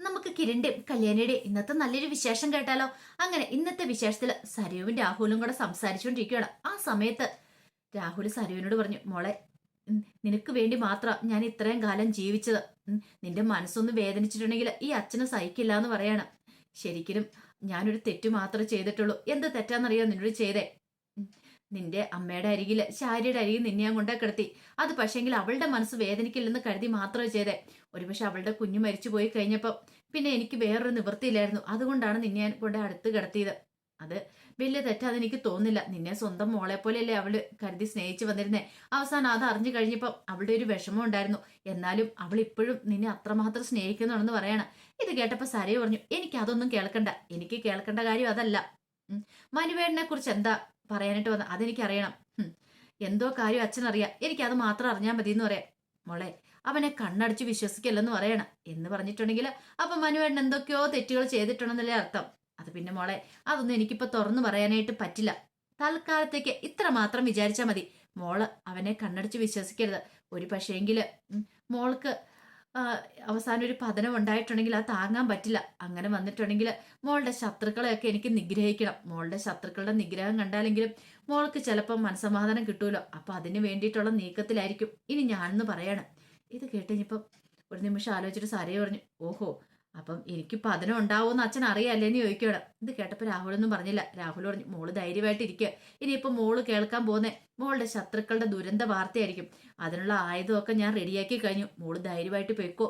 നമുക്ക് കിരണിന്റെയും കല്യാണിയുടെ ഇന്നത്തെ നല്ലൊരു വിശേഷം കേട്ടാലോ? അങ്ങനെ ഇന്നത്തെ വിശേഷത്തിൽ സരയുവും രാഹുലും കൂടെ സംസാരിച്ചുകൊണ്ടിരിക്കുകയാണ്. ആ സമയത്ത് രാഹുൽ സരയുവിനോട് പറഞ്ഞു മോളെ നിനക്ക് വേണ്ടി മാത്രം ഞാൻ ഇത്രയും കാലം ജീവിച്ചത്. നിന്റെ മനസ്സൊന്ന് വേദനിച്ചിട്ടുണ്ടെങ്കിൽ ഈ അച്ഛനെ സഹിക്കില്ല എന്ന് പറയാണ്. ശരിക്കും ഞാനൊരു തെറ്റ് മാത്രമേ ചെയ്തിട്ടുള്ളൂ. എന്ത് തെറ്റാന്നറിയോ നിന്നോട് ചെയ്തേ? നിന്റെ അമ്മയുടെ അരികിൽ ശാരിയുടെ അരികിൽ നിന്നെ ഞാൻ കൊണ്ടേ കിടത്തി. അത് പക്ഷേങ്കിൽ അവളുടെ മനസ്സ് വേദനിക്കില്ലെന്ന് കരുതി മാത്രമേ ചെയ്തേ. ഒരുപക്ഷെ അവളുടെ കുഞ്ഞു മരിച്ചു പോയി കഴിഞ്ഞപ്പോൾ പിന്നെ എനിക്ക് വേറൊരു നിവൃത്തിയില്ലായിരുന്നു. അതുകൊണ്ടാണ് നിന്നെ ഞാൻ കൊണ്ട് അടുത്ത് കിടത്തിയത്. അത് വലിയ തെറ്റാന്ന് എനിക്ക് തോന്നില്ല നിന്നെ സ്വന്തം മോളെ പോലെയല്ലേ അവൾ കരുതി സ്നേഹിച്ചു വന്നിരുന്നേ. അവസാനം അത് അറിഞ്ഞു കഴിഞ്ഞപ്പോൾ അവളുടെ ഒരു വിഷമം ഉണ്ടായിരുന്നു. എന്നാലും അവൾ ഇപ്പോഴും നിന്നെ അത്രമാത്രം സ്നേഹിക്കുന്നുണ്ടെന്ന് പറയണം. ഇത് കേട്ടപ്പോൾ സരയെ പറഞ്ഞു എനിക്ക് അതൊന്നും കേൾക്കണ്ട. എനിക്ക് കേൾക്കേണ്ട കാര്യം അതല്ല. മനുവേടനെ കുറിച്ച് എന്താ പറയാനായിട്ട് വന്ന അതെനിക്കറിയണം. എന്തോ കാര്യം അച്ഛനറിയാം. എനിക്കത് മാത്രം അറിഞ്ഞാൽ മതി എന്ന് പറയാം. മോളെ അവനെ കണ്ണടച്ച് വിശ്വസിക്കല്ലെന്ന് പറയണം. എന്ന് പറഞ്ഞിട്ടുണ്ടെങ്കിൽ അപ്പൊ മനുവേടൻ എന്തൊക്കെയോ തെറ്റുകൾ ചെയ്തിട്ടുണ്ടെന്നല്ലേ അർത്ഥം. അത് പിന്നെ മോളെ അതൊന്നും എനിക്കിപ്പോ തുറന്നു പറയാനായിട്ട് പറ്റില്ല. തൽക്കാലത്തേക്ക് ഇത്ര മാത്രം വിചാരിച്ചാൽ മതി. മോൾ അവനെ കണ്ണടിച്ച് വിശ്വസിക്കരുത്. ഒരു പക്ഷേങ്കിൽ മോൾക്ക് അവസാനം ഒരു പതനം ഉണ്ടായിട്ടുണ്ടെങ്കിൽ അത് താങ്ങാൻ പറ്റില്ല. അങ്ങനെ വന്നിട്ടുണ്ടെങ്കിൽ മോളുടെ ശത്രുക്കളെയൊക്കെ എനിക്ക് നിഗ്രഹിക്കണം. മോളുടെ ശത്രുക്കളുടെ നിഗ്രഹം കണ്ടാലെങ്കിലും മോൾക്ക് ചിലപ്പോൾ മനസമാധാനം കിട്ടുമല്ലോ അപ്പൊ അതിന് വേണ്ടിയിട്ടുള്ള നീക്കത്തിലായിരിക്കും. ഇനി ഞാനെന്ന് പറയാണ്. ഇത് കേട്ടുകഴിഞ്ഞപ്പം ഒരു നിമിഷം ആലോചിച്ചിട്ട് സാരയെ പറഞ്ഞു ഓഹോ അപ്പം എനിക്ക് പതനം ഉണ്ടാവുമെന്ന് അച്ഛൻ അറിയാല്ലേന്ന് ചോദിക്കുകയാണ് ഇത് കേട്ടപ്പോൾ രാഹുലൊന്നും പറഞ്ഞില്ല. രാഹുൽ പറഞ്ഞു മോൾ ധൈര്യമായിട്ട് ഇരിക്കുക ഇനിയിപ്പോൾ മോൾ കേൾക്കാൻ പോകുന്നേ മോളുടെ ശത്രുക്കളുടെ ദുരന്ത വാർത്തയായിരിക്കും. അതിനുള്ള ആയുധമൊക്കെ ഞാൻ റെഡിയാക്കി കഴിഞ്ഞു. മോൾ ധൈര്യമായിട്ട് പൊയ്ക്കോ.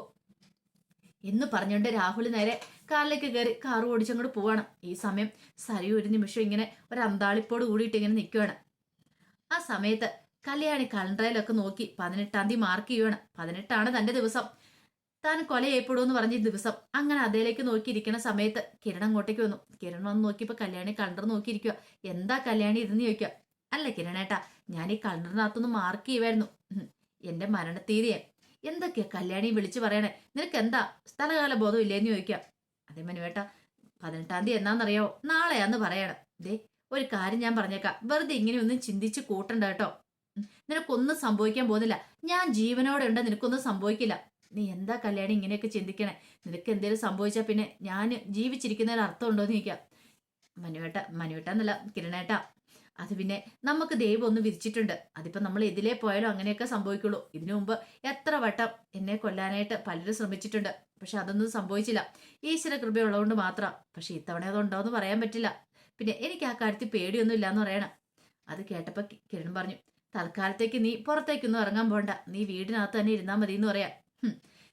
എന്ന് പറഞ്ഞുകൊണ്ട് രാഹുൽ നേരെ കാറിലേക്ക് കയറി കാർ ഓടിച്ചങ്ങോട്ട് പോവാണ്. ഈ സമയം സരി ഒരു നിമിഷം ഇങ്ങനെ ഒരു അന്താളിപ്പോട് കൂടിയിട്ട് ഇങ്ങനെ നിൽക്കുകയാണ് ആ സമയത്ത് കല്യാണി കലണ്ടറിലൊക്കെ നോക്കി പതിനെട്ടാം തീയതി മാർക്ക് ചെയ്യുവാണ്. പതിനെട്ടാണ് തന്റെ ദിവസം. താൻ കൊല ചെയ്യപ്പെടുമെന്ന് പറഞ്ഞ ദിവസം അങ്ങനെ അതേലേക്ക് നോക്കിയിരിക്കുന്ന സമയത്ത് കിരൺ അങ്ങോട്ടേക്ക് വന്നു. കിരൺ വന്ന് നോക്കിയപ്പോ കല്യാണി കണ്ടർ നോക്കിയിരിക്കുക എന്താ കല്യാണി ഇരുന്ന് ചോദിക്കുക അല്ല കിരണേട്ടാ ഞാൻ ഈ കലണ്ടറിനകത്തൊന്ന് മാർക്ക് ചെയ്യുമായിരുന്നു എന്റെ മരണത്തീയതിയെ. എന്തൊക്കെയാ കല്യാണി വിളിച്ചു പറയണേ? നിനക്ക് എന്താ സ്ഥലകാല ബോധം ഇല്ലേന്ന് ചോദിക്കാം അതേ മനുവേട്ടാ പതിനെട്ടാം തീയതി എന്നാന്നറിയോ നാളെയാന്ന് പറയണം. ദേ ഒരു കാര്യം ഞാൻ പറഞ്ഞേക്കാം. വെറുതെ ഇങ്ങനെയൊന്നും ചിന്തിച്ച് കൂട്ടണ്ട കേട്ടോ. നിനക്കൊന്നും സംഭവിക്കാൻ പോകുന്നില്ല. ഞാൻ ജീവനോടെ ഉണ്ട് നിനക്കൊന്നും സംഭവിക്കില്ല. നീ എന്താ കല്യാണി ഇങ്ങനെയൊക്കെ ചിന്തിക്കണേ? നിനക്ക് എന്തെങ്കിലും സംഭവിച്ചാൽ പിന്നെ ഞാൻ ജീവിച്ചിരിക്കുന്നതിന് അർത്ഥം ഉണ്ടോ എന്ന് ചോദിക്കാം. മനുവേട്ട മനുവേട്ട എന്നല്ല കിരണേട്ട. അത് പിന്നെ നമുക്ക് ദൈവം ഒന്ന് വിധിച്ചിട്ടുണ്ട്. അതിപ്പോ നമ്മൾ ഇതിലേ പോയാലും അങ്ങനെയൊക്കെ സംഭവിക്കുള്ളൂ. ഇതിനു മുമ്പ് എത്ര വട്ടം എന്നെ കൊല്ലാനായിട്ട് പലരും ശ്രമിച്ചിട്ടുണ്ട്. പക്ഷെ അതൊന്നും സംഭവിച്ചില്ല. ഈശ്വര കൃപയുള്ളതുകൊണ്ട് മാത്രം. പക്ഷെ ഇത്തവണ അതുണ്ടോ എന്ന് പറയാൻ പറ്റില്ല. പിന്നെ എനിക്ക് ആ കാര്യത്തിൽ പേടിയൊന്നും ഇല്ലാന്ന് പറയണം. അത് കേട്ടപ്പോൾ കിരൺ പറഞ്ഞു തൽക്കാലത്തേക്ക് നീ പുറത്തേക്കൊന്നും ഇറങ്ങാൻ പോണ്ട. നീ വീടിനകത്ത് തന്നെ ഇരുന്നാൽ മതി എന്ന് പറയാം.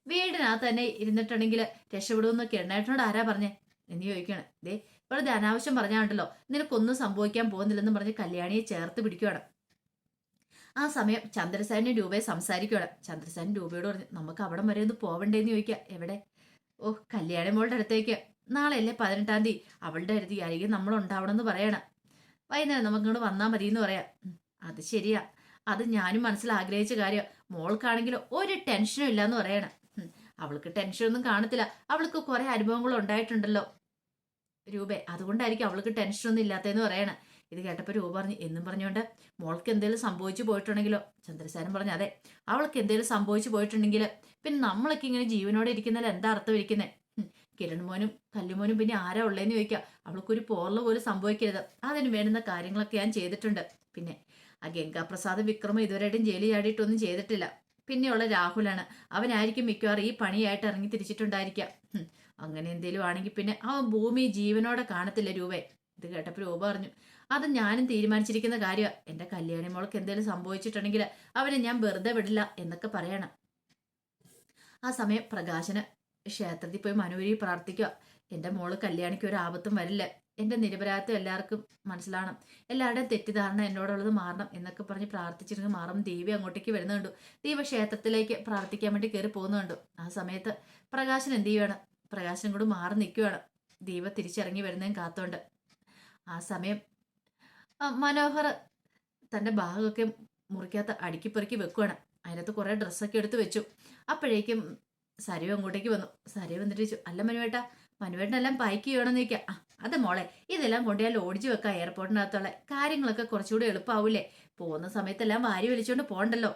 വീടിനകത്ത് തന്നെ ഇരുന്നിട്ടുണ്ടെങ്കിൽ രക്ഷപ്പെടുമെന്നൊക്കെ എണ്ണേട്ടനോട് ആരാ പറഞ്ഞേ? എന്ന് ചോദിക്കുകയാണ് ദേ വെറുതെ അനാവശ്യം പറഞ്ഞാണ്ടല്ലോ നിനക്കൊന്നും സംഭവിക്കാൻ പോകുന്നില്ലെന്ന് പറഞ്ഞ് കല്യാണിയെ ചേർത്ത് പിടിക്കുകയാണ് ആ സമയം ചന്ദ്രസേനും രൂപയെ സംസാരിക്കുകയാണ് ചന്ദ്രസേനും രൂപയോട് പറഞ്ഞു നമുക്ക് അവിടം വരെ ഒന്ന് പോവണ്ടേന്ന് ചോദിക്കുക എവിടെ? ഓ കല്യാണി മോളുടെ അടുത്തേക്ക്. നാളെ അല്ലേ പതിനെട്ടാം തീയതി. അവളുടെ അടുത്ത് ആയിരിക്കും നമ്മൾ ഉണ്ടാവണം എന്ന് പറയണം. വൈകുന്നേരം നമുക്ക് ഇങ്ങോട്ട് വന്നാൽ മതി എന്ന് പറയാം അത് ശരിയാ. അത് ഞാനും മനസ്സിൽ ആഗ്രഹിച്ച കാര്യം മോൾക്കാണെങ്കിൽ ഒരു ടെൻഷനും ഇല്ലാന്ന് പറയണം. ഉം, അവൾക്ക് ടെൻഷനൊന്നും കാണത്തില്ല. അവൾക്ക് കുറെ അനുഭവങ്ങൾ ഉണ്ടായിട്ടുണ്ടല്ലോ. രൂപ അതുകൊണ്ടായിരിക്കും അവൾക്ക് ടെൻഷനൊന്നും ഇല്ലാത്തതെന്ന് പറയണം. ഇത് കേട്ടപ്പോൾ രൂപ പറഞ്ഞു എന്നും പറഞ്ഞുകൊണ്ട് മോൾക്ക് എന്തെങ്കിലും സംഭവിച്ചു പോയിട്ടുണ്ടെങ്കിലോ? ചന്ദ്രസാരൻ പറഞ്ഞു അതെ അവൾക്ക് എന്തെങ്കിലും സംഭവിച്ചു പോയിട്ടുണ്ടെങ്കിൽ പിന്നെ നമ്മളൊക്കെ ഇങ്ങനെ ജീവനോടെ ഇരിക്കുന്നതിൽ എന്താ അർത്ഥം ഇരിക്കുന്നത് കിരൺ മോനും കല്ലുമോനും പിന്നെ ആരാ ഉള്ളതെന്ന് ചോദിക്കുക അവൾക്കൊരു പോർല പോലും സംഭവിക്കരുത്. അതിന് വേണ്ടുന്ന കാര്യങ്ങളൊക്കെ ഞാൻ ചെയ്തിട്ടുണ്ട്. പിന്നെ ആ ഗംഗാപ്രസാദ് വിക്രമം ഇതുവരെയായിട്ടും ജയിലിൽ ചാടിയിട്ടൊന്നും ചെയ്തിട്ടില്ല. പിന്നെയുള്ള രാഹുലാണ്. അവനായിരിക്കും മിക്കവാറും ഈ പണിയായിട്ട് ഇറങ്ങി തിരിച്ചിട്ടുണ്ടായിരിക്കാം അങ്ങനെ എന്തേലും ആണെങ്കിൽ പിന്നെ അവൻ ഭൂമി ജീവനോടെ കാണത്തില്ല രൂപേ. ഇത് കേട്ടപ്പോൾ രൂപ പറഞ്ഞു അത് ഞാനും തീരുമാനിച്ചിരിക്കുന്ന കാര്യമാണ് എന്റെ കല്യാണി മോൾക്ക് എന്തേലും സംഭവിച്ചിട്ടുണ്ടെങ്കിൽ അവനെ ഞാൻ വെറുതെ വിടില്ല എന്നൊക്കെ പറയണം. ആ സമയം പ്രകാശന് ക്ഷേത്രത്തിൽ പോയി മനോരി പ്രാർത്ഥിക്കുക. എന്റെ മോൾ കല്യാണിക്ക് ഒരു ആപത്തും വരില്ല. എന്റെ നിരപരാധിത്വം എല്ലാവർക്കും മനസ്സിലാവണം. എല്ലാവരുടെയും തെറ്റിദ്ധാരണ എന്നോടുള്ളത് മാറണം എന്നൊക്കെ പറഞ്ഞ് പ്രാർത്ഥിച്ചിരുന്നു മാറും ദേവി അങ്ങോട്ടേക്ക് വരുന്നുണ്ട് ദൈവ ക്ഷേത്രത്തിലേക്ക് പ്രാർത്ഥിക്കാൻ വേണ്ടി കയറി പോകുന്നുണ്ട് ആ സമയത്ത് പ്രകാശൻ എന്ത് ചെയ്യുവാണ്? പ്രകാശനും കൂടി മാറി നിൽക്കുകയാണ് ദൈവ തിരിച്ചിറങ്ങി വരുന്നതും കാത്തോണ്ട് ആ സമയം മനോഹർ തന്റെ ബാഗൊക്കെ മുറിക്കാത്ത അടുക്കി പെറുക്കി വെക്കുവാണ്. അതിനകത്ത് കുറേ ഡ്രസ്സൊക്കെ എടുത്ത് വെച്ചു. അപ്പോഴേക്കും സരയു അങ്ങോട്ടേക്ക് വന്നു. സരയു വന്നിട്ട് ചോദിച്ചു അല്ല മനുവേട്ട മനുവേട്ടനെല്ലാം പൈക്ക് ചെയ്യണമെന്ന് ചോദിക്കാം ആ അതെ മോളെ ഇതെല്ലാം കൊണ്ടുപോയാൽ ഓടിച്ചു വെക്കാം എയർപോർട്ടിനകത്തുള്ള കാര്യങ്ങളൊക്കെ കുറച്ചുകൂടി എളുപ്പമാവൂലേ പോകുന്ന സമയത്തെല്ലാം വാരി വലിച്ചുകൊണ്ട് പോകണ്ടല്ലോ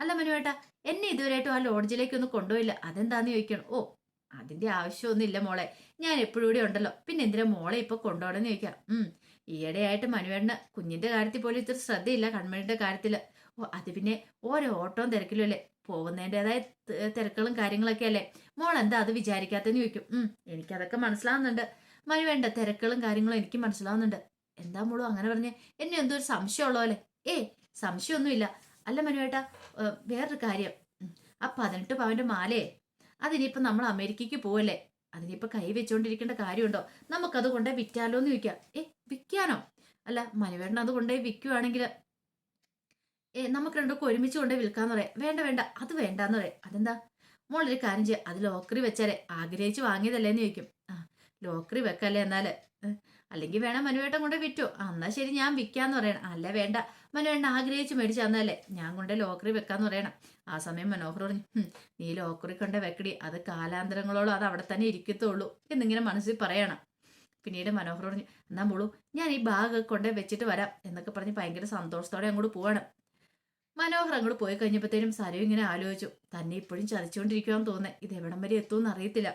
അല്ല മനുവേട്ട എന്നെ ഇതുവരെയായിട്ടും ആ ലോഡ്ജിലേക്ക് ഒന്നും കൊണ്ടുപോയില്ല. അതെന്താന്ന് ചോദിക്കണം? ഓ അതിന്റെ ആവശ്യമൊന്നുമില്ല മോളെ. ഞാൻ എപ്പോഴും ഇവിടെ ഉണ്ടല്ലോ. പിന്നെ എന്തിനാ മോളെ ഇപ്പൊ കൊണ്ടുപോകണമെന്ന് ചോദിക്കാം? ഉം ഈയിടെയായിട്ട് മനുവേണ്ണ കുഞ്ഞിന്റെ കാര്യത്തിൽ പോലും ഇത്ര ശ്രദ്ധയില്ല കൺമണിയുടെ കാര്യത്തിൽ ഓ അത് പിന്നെ ഓരോ ഓട്ടവും തിരക്കിലും അല്ലേ? പോകുന്നതിന്റെതായ തിരക്കുകളും കാര്യങ്ങളൊക്കെ അല്ലേ? മോൾ എന്താ അത് വിചാരിക്കാത്തെന്ന് ചോദിക്കും. ഉം എനിക്കതൊക്കെ മനസ്സിലാവുന്നുണ്ട്. മഴ വേണ്ട തിരക്കുകളും കാര്യങ്ങളും എനിക്ക് മനസ്സിലാവുന്നുണ്ട്. എന്താ മോളും അങ്ങനെ പറഞ്ഞ്? എന്നെ എന്തോ ഒരു സംശയമുള്ള പോലെ ഏ സംശയമൊന്നുമില്ല. അല്ല മനുവേട്ട വേറൊരു കാര്യം. ആ പതിനെട്ട് പവന്റെ മാലയെ അതിനിപ്പോ നമ്മൾ അമേരിക്കയ്ക്ക് പോവല്ലേ? അതിനിപ്പോ കൈ വെച്ചോണ്ടിരിക്കേണ്ട കാര്യമുണ്ടോ? നമുക്കത് കൊണ്ടേ വിറ്റാലോ എന്ന് ചോദിക്കാം. ഏ വിൽക്കാനോ? അല്ല മനുവേട്ടൻ അത് കൊണ്ടേ വിൽക്കുവാണെങ്കിൽ നമുക്ക് രണ്ടൊക്കെ ഒരുമിച്ച് കൊണ്ട് വിൽക്കാന്ന് പറയാം. വേണ്ട വേണ്ട അത് വേണ്ടാന്ന് പറയാം. അതെന്താ? മോളൊരു കാര്യം ചെയ്യാം. അത് ലോക്കറി വെച്ചാലേ ആഗ്രഹിച്ച് വാങ്ങിയതല്ലേന്ന് ചോദിക്കും. ആ ലോക്കറി വെക്കല്ലേ എന്നാൽ? അല്ലെങ്കിൽ വേണം മനുവേട്ടൻ കൊണ്ട് വിറ്റോ? എന്നാ ശരി ഞാൻ വിൽക്കാന്ന് പറയണം. അല്ല വേണ്ട. മനുവേട്ടൻ ആഗ്രഹിച്ച് മേടിച്ചു തന്നല്ലേ ഞാൻ കൊണ്ട് ലോക്കറി വെക്കാന്ന് പറയണം. ആ സമയം മനോഹർ പറഞ്ഞു നീ ലോക്കറി കൊണ്ട് വെക്കടി. അത് കാലാന്തരങ്ങളോളം അത് അവിടെ തന്നെ ഇരിക്കത്തുള്ളൂ എന്നിങ്ങനെ മനസ്സിൽ പറയണം. പിന്നീട് മനോഹർ പറഞ്ഞു എന്നാ മോളൂ ഞാൻ ഈ ബാഗ് കൊണ്ട് വെച്ചിട്ട് വരാം എന്നൊക്കെ പറഞ്ഞ് ഭയങ്കര സന്തോഷത്തോടെ അങ്ങോട്ട് പോവാണ്. മനോഹർ അങ്ങോട്ട് പോയി കഴിഞ്ഞപ്പോഴത്തേനും സരു ഇങ്ങനെ ആലോചിച്ചു തന്നെ ഇപ്പോഴും ചതിച്ചുകൊണ്ടിരിക്കുവാന്ന് തോന്നുന്നത് ഇത് എവിടം വരെ എത്തുമെന്ന് അറിയത്തില്ല.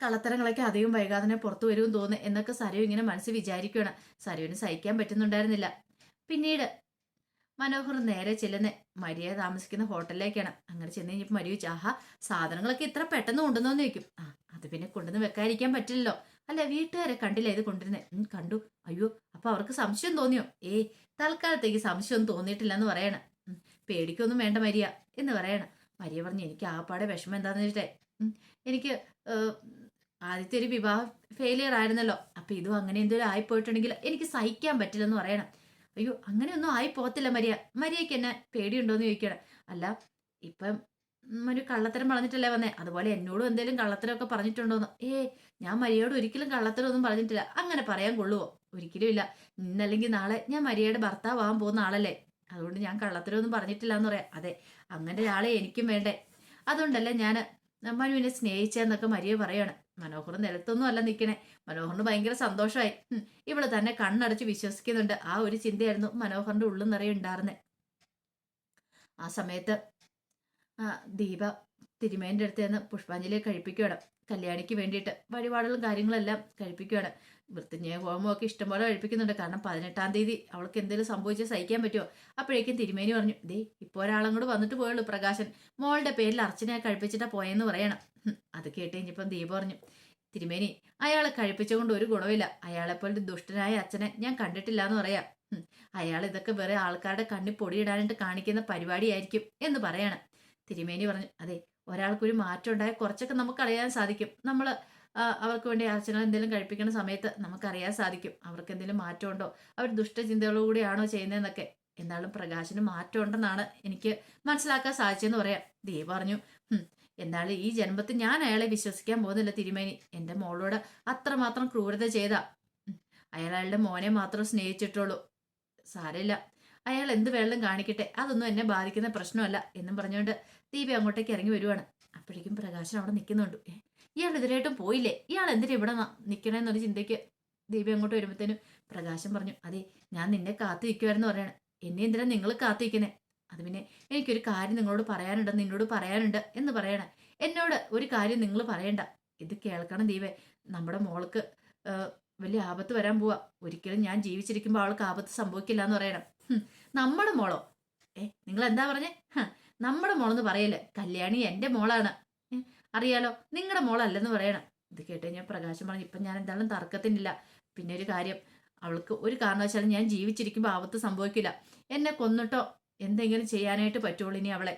കള്ളത്തരങ്ങളൊക്കെ അധികം വൈകാതെ തന്നെ പുറത്തു വരുമെന്ന് തോന്നുന്നു എന്നൊക്കെ സരു ഇങ്ങനെ മനസ്സിൽ വിചാരിക്കുകയാണ് സരുവിന് സഹിക്കാൻ പറ്റുന്നുണ്ടായിരുന്നില്ല. പിന്നീട് മനോഹർ നേരെ ചെല്ലുന്ന മരിയ താമസിക്കുന്ന ഹോട്ടലിലേക്കാണ്. അങ്ങനെ ചെന്ന് കഴിഞ്ഞപ്പോൾ മരിയ ചോദിച്ചു ആഹാ സാധനങ്ങളൊക്കെ ഇത്ര പെട്ടെന്ന് കൊണ്ടുവന്നു ചോദിക്കും. ആ അത് പിന്നെ കൊണ്ടുവന്ന് വെക്കാതിരിക്കാൻ പറ്റില്ലല്ലോ. അല്ല വീട്ടുകാരെ കണ്ടില്ല ഇത് കൊണ്ടിരുന്നേ കണ്ടു. അയ്യോ അപ്പൊ അവർക്ക് സംശയം തോന്നിയോ? ഏയ് തൽക്കാലത്തേക്ക് സംശയം തോന്നിയിട്ടില്ല എന്ന് പറയണം പേടിക്കൊന്നും വേണ്ട മരിയ എന്ന് പറയണം. മരിയ പറഞ്ഞു എനിക്ക് ആപ്പാടെ വിഷമം എന്താന്ന് വെച്ചിട്ടേ. എനിക്ക് ആദ്യത്തെ ഒരു വിവാഹം ഫെയിലിയർ ആയിരുന്നല്ലോ. അപ്പൊ ഇതും അങ്ങനെ എന്തെങ്കിലും ആയിപ്പോയിട്ടുണ്ടെങ്കിൽ എനിക്ക് സഹിക്കാൻ പറ്റില്ല എന്ന് പറയണം. അയ്യോ അങ്ങനെയൊന്നും ആയി പോകത്തില്ല മരിയ. മരിയയ്ക്ക് എന്നെ പേടിയുണ്ടോന്ന് ചോദിക്കണം. അല്ല ഇപ്പം ഒരു കള്ളത്തരം പറഞ്ഞിട്ടല്ലേ വന്നേ? അതുപോലെ എന്നോടും എന്തെങ്കിലും കള്ളത്തരമൊക്കെ പറഞ്ഞിട്ടുണ്ടോന്ന്. ഏ ഞാൻ മരിയോട് ഒരിക്കലും കള്ളത്തരമൊന്നും പറഞ്ഞിട്ടില്ല. അങ്ങനെ പറയാൻ കൊള്ളുവോ? ഒരിക്കലും ഇല്ല. ഇന്നല്ലെങ്കിൽ നാളെ ഞാൻ മരിയയുടെ ഭർത്താവാൻ പോകുന്ന ആളല്ലേ? അതുകൊണ്ട് ഞാൻ കള്ളത്തരമൊന്നും പറഞ്ഞിട്ടില്ല എന്ന് പറയാം. അതെ അങ്ങനെ ഒരാളെ എനിക്കും വേണ്ടേ? അതുകൊണ്ടല്ലേ ഞാൻ മനുവിനെ സ്നേഹിച്ചെന്നൊക്കെ മരിയ പറയാണ്. മനോഹർ നിലത്തൊന്നും അല്ല നിൽക്കണേ മനോഹറിന് ഭയങ്കര സന്തോഷമായി. ഇവൾ തന്നെ കണ്ണടച്ച് വിശ്വസിക്കുന്നുണ്ട്. ആ ഒരു ചിന്തയായിരുന്നു മനോഹറിന്റെ ഉള്ളിൽ നിറയെ ഉണ്ടായിരുന്നത് ആ സമയത്ത് ദീപ തിരുമേന്റെ അടുത്ത് നിന്ന് പുഷ്പാഞ്ജലി കഴിപ്പിക്കുകയാണ്. കല്യാണിക്ക് വേണ്ടിയിട്ട് വഴിപാടുകളും കാര്യങ്ങളെല്ലാം കഴിപ്പിക്കുകയാണ്. മൃത്യുഞ്ജയ ഹോമമൊക്കെ ഇഷ്ടംപോലെ കഴിപ്പിക്കുന്നുണ്ട്. കാരണം പതിനെട്ടാം തീയതി അവൾക്ക് എന്തെങ്കിലും സംഭവിച്ചാൽ സഹിക്കാൻ പറ്റുമോ? അപ്പോഴേക്കും തിരുമേനി പറഞ്ഞു ദേ ഇപ്പോൾ ഒരാളും കൂടെ വന്നിട്ട് പോയുള്ളൂ പ്രകാശൻ. മോളുടെ പേരിൽ അർച്ചനയെ കഴിപ്പിച്ചിട്ടാ പോയെന്ന് പറയണം. അത് കേട്ട് കഴിഞ്ഞപ്പം ദീപ പറഞ്ഞു തിരുമേനി അയാളെ കഴിപ്പിച്ചുകൊണ്ട് ഒരു ഗുണമില്ല അയാളെപ്പോലൊരു ദുഷ്ടനായ അച്ഛനെ ഞാൻ കണ്ടിട്ടില്ല എന്ന് പറയാം അയാൾ ഇതൊക്കെ വേറെ ആൾക്കാരുടെ കണ്ണി പൊടിയിടാനായിട്ട് കാണിക്കുന്ന പരിപാടിയായിരിക്കും എന്ന് പറയാണ്. തിരുമേനി പറഞ്ഞു അതെ ഒരാൾക്കൊരു മാറ്റം ഉണ്ടായാൽ കുറച്ചൊക്കെ നമുക്ക് അറിയാൻ സാധിക്കും. നമ്മൾ അവർക്ക് വേണ്ടി അർച്ചന എന്തെങ്കിലും കഴിപ്പിക്കുന്ന സമയത്ത് നമുക്കറിയാൻ സാധിക്കും. അവർക്ക് എന്തെങ്കിലും മാറ്റമുണ്ടോ അവർ ദുഷ്ടചിന്തകളോടുകൂടിയാണോ ചെയ്യുന്നതെന്നൊക്കെ. എന്നാലും പ്രകാശന് മാറ്റം ഉണ്ടെന്നാണ് എനിക്ക് മനസ്സിലാക്കാൻ സാധിച്ചെന്ന് പറയാം. ദേവ് പറഞ്ഞു "ഹും, എന്നാലും ഈ ജന്മത്തിൽ ഞാൻ അയാളെ വിശ്വസിക്കാൻ പോകുന്നില്ല തിരുമേനി. എന്റെ മോളോട് അത്രമാത്രം ക്രൂരത ചെയ്ത. അയാൾ അയാളുടെ മോനെ മാത്രം സ്നേഹിച്ചിട്ടുള്ളൂ. സാരമില്ല. അയാൾ എന്ത് വെള്ളം കാണിക്കട്ടെ. അതൊന്നും എന്നെ ബാധിക്കുന്ന പ്രശ്നമല്ല എന്നും പറഞ്ഞുകൊണ്ട് ദീപ അങ്ങോട്ടേക്ക് ഇറങ്ങി വരുവാണ്. അപ്പോഴേക്കും പ്രകാശൻ അവിടെ നിൽക്കുന്നുണ്ട്. "ഏ, ഇയാൾ ഇതിലായിട്ടും പോയില്ലേ? ഇയാൾ എന്തിനാ ഇവിടെ ന- നിക്കണേന്നൊരു ചിന്തയ്ക്ക് ദീപ അങ്ങോട്ട് വരുമ്പോഴത്തേനും പ്രകാശം പറഞ്ഞു അതെ ഞാൻ നിന്നെ കാത്തു നിൽക്കുമായിരുന്നു പറയണം. എന്നെ എന്തിനാ നിങ്ങൾ കാത്തു വയ്ക്കുന്നേ അത് പിന്നെ എനിക്കൊരു കാര്യം നിങ്ങളോട് പറയാനുണ്ട് നിന്നോട് പറയാനുണ്ട് എന്ന് പറയണം. എന്നോട് ഒരു കാര്യം നിങ്ങൾ പറയണ്ട. ഇത് കേൾക്കണം ദീപേ. നമ്മുടെ മോൾക്ക് വലിയ ആപത്ത് വരാൻ പോവാ. ഒരിക്കലും ഞാൻ ജീവിച്ചിരിക്കുമ്പോൾ അവൾക്ക് ആപത്ത് സംഭവിക്കില്ല എന്ന് പറയണം. നമ്മുടെ മോളോ? ഏ നിങ്ങൾ എന്താ പറഞ്ഞേ നമ്മുടെ മോളെന്ന് പറയല്ലേ കല്യാണി എന്റെ മോളാണ്. അറിയാലോ നിങ്ങളുടെ മോളല്ലെന്ന് പറയണം. ഇത് കേട്ട് കഴിഞ്ഞാൽ പ്രകാശം പറഞ്ഞു ഇപ്പം ഞാൻ എന്തായാലും തർക്കത്തിനില്ല. പിന്നെ ഒരു കാര്യം അവൾക്ക് ഒരു കാരണവശാലും ഞാൻ ജീവിച്ചിരിക്കുമ്പോൾ ആപത്ത് സംഭവിക്കില്ല. എന്നെ കൊന്നിട്ടോ എന്തെങ്കിലും ചെയ്യാനായിട്ട് പറ്റുള്ളൂ ഇനി അവളെ.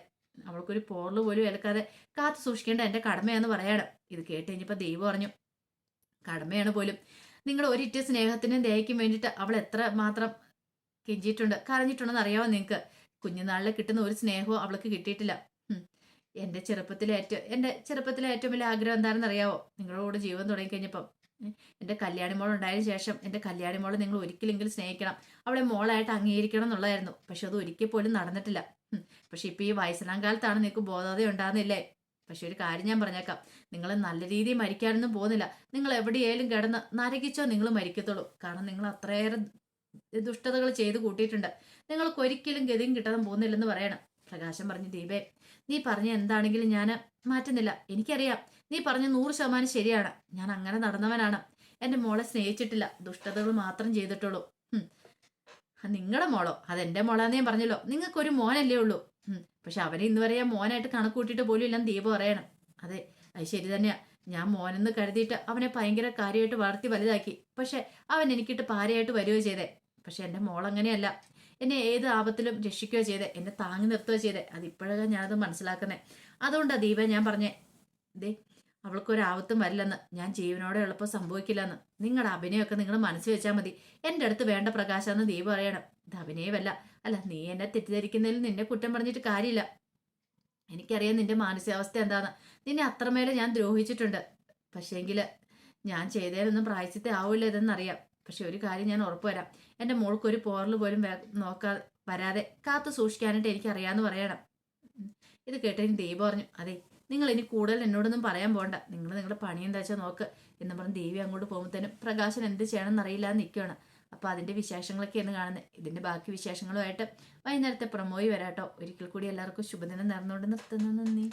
അവൾക്കൊരു പോറൽ പോലും ഏൽക്കാതെ കാത്തു സൂക്ഷിക്കേണ്ട എന്റെ കടമയാണെന്ന് പറയണം. ഇത് കേട്ട് കഴിഞ്ഞപ്പോൾ ദൈവം പറഞ്ഞു കടമയാണ് പോലും. നിങ്ങൾ ഒരിറ്റ സ്നേഹത്തിനും ദയക്കും വേണ്ടിയിട്ട് അവൾ എത്ര മാത്രം കെഞ്ചിയിട്ടുണ്ട്. കരഞ്ഞിട്ടുണ്ടെന്ന് അറിയാമോ നിങ്ങൾക്ക് കുഞ്ഞുനാളിൽ കിട്ടുന്ന ഒരു സ്നേഹവും അവൾക്ക് കിട്ടിയിട്ടില്ല. എന്റെ ചെറുപ്പത്തിലെ ഏറ്റവും എന്റെ ചെറുപ്പത്തിലെ ഏറ്റവും വലിയ ആഗ്രഹം എന്താണെന്ന് അറിയാവോ നിങ്ങളോട് ജീവൻ തുടങ്ങിക്കഴിഞ്ഞപ്പം. എന്റെ കല്യാണി മോൾ ഉണ്ടായതിനു ശേഷം എന്റെ കല്യാണി മോളെ നിങ്ങൾ ഒരിക്കലെങ്കിലും സ്നേഹിക്കണം. അവളെ മോളായിട്ട് അംഗീകരിക്കണം എന്നുള്ളതായിരുന്നു. പക്ഷെ അത് ഒരിക്കൽ പോലും നടന്നിട്ടില്ല. പക്ഷെ ഇപ്പൊ ഈ വയസ്സനാം കാലത്താണ് നിങ്ങൾക്ക് ബോധത ഉണ്ടാകുന്നില്ലേ പക്ഷെ ഒരു കാര്യം ഞാൻ പറഞ്ഞേക്കാം. നിങ്ങൾ നല്ല രീതിയിൽ മരിക്കാനൊന്നും പോകുന്നില്ല. നിങ്ങൾ എവിടെയായാലും കിടന്ന് നരകിച്ചോ നിങ്ങൾ മരിക്കത്തുള്ളൂ. കാരണം നിങ്ങൾ അത്രയേറെ ദുഷ്ടതകൾ ചെയ്ത് കൂട്ടിയിട്ടുണ്ട്. നിങ്ങൾക്ക് ഒരിക്കലും ഗതിയും കിട്ടാൻ പോകുന്നില്ലെന്ന് പറയണം. പ്രകാശം പറഞ്ഞു ദീപേ നീ പറഞ്ഞ എന്താണെങ്കിലും ഞാൻ മാറ്റുന്നില്ല. എനിക്കറിയാം. നീ പറഞ്ഞ നൂറ് ശതമാനം ശരിയാണ്. ഞാൻ അങ്ങനെ നടന്നവനാണ്. എന്റെ മോളെ സ്നേഹിച്ചിട്ടില്ല. ദുഷ്ടതകൾ മാത്രം ചെയ്തിട്ടുള്ളൂ. നിങ്ങളുടെ മോളോ? അതെന്റെ മോളാന്ന് ഞാൻ പറഞ്ഞല്ലോ. നിങ്ങൾക്കൊരു മോനല്ലേ ഉള്ളൂ. പക്ഷെ അവനെ ഇന്ന് വരെ ഞാൻ മോനായിട്ട് കണക്ക് കൂട്ടിയിട്ട് പോലും ഇല്ലെന്ന് ദീപ പറയണം. അതെ അത് ശരി തന്നെയാ. ഞാൻ മോനെന്ന് കരുതിയിട്ട് അവനെ ഭയങ്കര കാര്യമായിട്ട് വളർത്തി വലുതാക്കി. പക്ഷെ അവൻ എനിക്കിട്ട് പാരയായിട്ട് വരികയോ ചെയ്തേ. പക്ഷെ എന്റെ മോൾ അങ്ങനെയല്ല എന്നെ ഏത് ആപത്തിലും രക്ഷിക്കുകയോ ചെയ്തേ എന്നെ താങ്ങി നിർത്തുകയോ ചെയ്തേ. അത് ഇപ്പോഴാണ് ഞാനത് മനസ്സിലാക്കുന്നത് അതുകൊണ്ടാണ് ദീപ ഞാൻ പറഞ്ഞേ ദേ അവൾക്കൊരു ആപത്തും വരില്ലെന്ന്. ഞാൻ ജീവനോടെ എളുപ്പം സംഭവിക്കില്ലെന്ന്. നിങ്ങളുടെ അഭിനയമൊക്കെ നിങ്ങൾ മനസ്സിൽ വെച്ചാൽ മതി. എന്റെ അടുത്ത് വേണ്ട പ്രകാശമെന്ന് ദീപ പറയണം. ഇത് അഭിനയമല്ല. അല്ല നീ എന്നെ തെറ്റിദ്ധരിക്കുന്നതിൽ നിന്നെ കുറ്റം പറഞ്ഞിട്ട് കാര്യമില്ല. എനിക്കറിയാം നിന്റെ മാനസികാവസ്ഥ എന്താന്ന്. നിന്നെ അത്രമേലെ ഞാൻ ദ്രോഹിച്ചിട്ടുണ്ട്. പക്ഷേങ്കിൽ ഞാൻ ചെയ്തതിനൊന്നും പ്രായച്ചിത്തെ ആവില്ല ഇതെന്നറിയാം പക്ഷെ ഒരു കാര്യം ഞാൻ ഉറപ്പ് വരാം എന്റെ മോൾക്ക് ഒരു പോറൽ പോലും നോക്കാ വരാതെ കാത്തു സൂക്ഷിക്കാനായിട്ട് എനിക്കറിയാമെന്ന് പറയണം. ഇത് കേട്ടതിന് ദേവി പറഞ്ഞു അതെ നിങ്ങൾ ഇനി കൂടുതൽ എന്നോടൊന്നും പറയാൻ പോണ്ട. നിങ്ങൾ നിങ്ങളുടെ പണി എന്താ വെച്ചാൽ നോക്ക് എന്ന് പറഞ്ഞ് ദേവി അങ്ങോട്ട് പോകുമ്പോഴത്തേനും പ്രകാശൻ എന്ത് ചെയ്യണമെന്ന് അറിയില്ല എന്ന് നിൽക്കുകയാണ് അപ്പോൾ അതിന്റെ വിശേഷങ്ങളൊക്കെയാണ് കാണുന്നത്. ഇതിന്റെ ബാക്കി വിശേഷങ്ങളുമായിട്ട് വൈകുന്നേരത്തെ പ്രമോയി വരാട്ടോ. ഒരിക്കൽ കൂടി എല്ലാവർക്കും ശുഭദിനം നേർന്നുകൊണ്ട് നിർത്തുന്നു. നന്ദി.